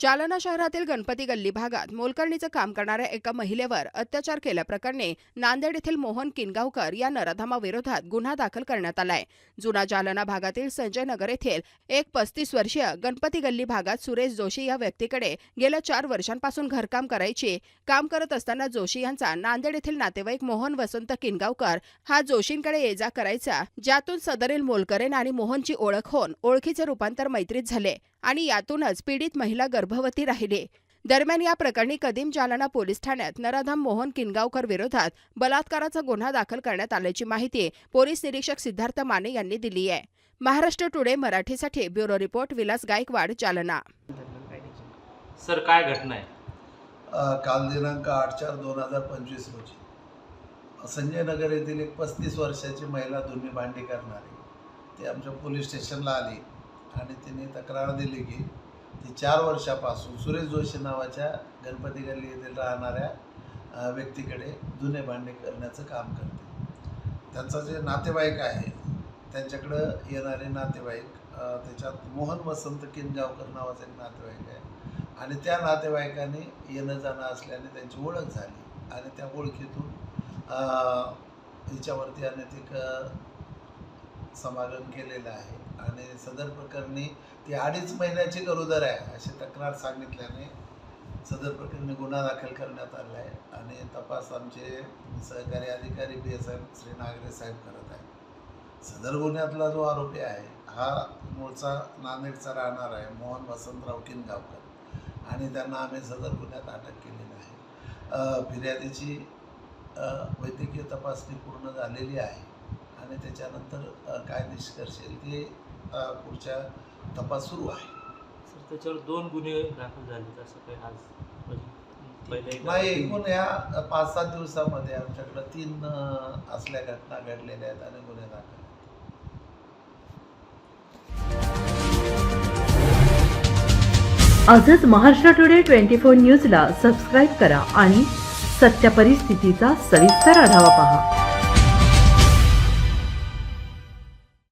जालना शहरातील गणपती गल्ली भागात मोलकर्णीचं काम करणाऱ्या एका महिलेवर अत्याचार केल्याप्रकरणी नांदेड येथील मोहन किनगावकर या नराधमाविरोधात गुन्हा दाखल करण्यात आलाय. जुना जालना भागातील संजय नगर येथील एक पस्तीस वर्षीय गणपती गल्ली भागात सुरेश जोशी या व्यक्तीकडे गेल्या चार वर्षांपासून घरकाम करायची काम करत असताना जोशी यांचा नांदेड येथील नातेवाईक मोहन वसंत किनगावकर हा जोशींकडे ये जा करायचा ज्यातून सदरील मोलकरेन आणि मोहनची ओळख होऊन ओळखीचे रूपांतर मैत्रीत झाले आणि यातूनच पीडित महिला गर्भ गर्भवती राहिली. दरम्यान या प्रकरणी कदीम जालना पोलीस ठाण्यात नराधाम मोहन किनगावकर विरोधात बलात्काराचा गुन्हा दाखल करण्यात आल्याची माहिती पोलीस निरीक्षक सिद्धार्थ माने यांनी दिली आहे. महाराष्ट्र टुडे मराठीसाठी bureau report Vilas Gaikwad Jalna. Sir काय घटना आहे? काल दिनांक आठ चार दोन हजार पंचवीस रोजी संजय नगर येथील एक पस्तीस वर्षाची महिला धुनी भांडी करणारी ती आमच्या पोलीस स्टेशनला आली आणि तिने तक्रार दिली की ती चार वर्षापासून सुरेश जोशी नावाच्या गणपती गल्ली येथील राहणाऱ्या व्यक्तीकडे धुणे भांडे करण्याचं काम करते. त्यांचा जे नातेवाईक आहे त्यांच्याकडं येणारे नातेवाईक त्याच्यात मोहन वसंत किनगावकर नावाचा एक नातेवाईक आहे. आणि त्या नातेवाईकांनी येणं जाणं असल्याने त्यांची ओळख झाली आणि त्या ओळखीतून हिच्यावरती अनैतिक समागम केलेलं आहे. आणि सदर प्रकरणी ती अडीच महिन्याची गरोदर आहे अशी तक्रार सांगितल्याने सदर प्रकरणी गुन्हा दाखल करण्यात आला आहे आणि तपास आमचे सहकारी अधिकारी B S M Shri Nagare साहेब करत आहेत. सदर गुन्ह्यातला जो आरोपी आहे हा मूळचा नांदेडचा राहणार आहे मोहन वसंतराव किनगावकर. आणि त्यांना आम्ही सदर गुन्ह्यात अटक केलेली आहे फिर्यादीची वैद्यकीय तपासणी पूर्ण झालेली आहे. आणि त्याच्यानंतर काय निष्कर्ष येईल ते पुढच्या तपास सुरू आहे. सर त्याच्यावर दोन गुन्हे दाखल झाले असं काही आज म्हणजे नाही एकूण या पाच सात दिवसामध्ये आमच्याकडं तीन असल्या घटना घडलेल्या आहेत आणि गुन्हे दाखल. आजच महाराष्ट्र टुडे ट्वेंटी फोर न्यूजला सबस्क्राईब करा आणि सत्य परिस्थितीचा सविस्तर आढावा पहा.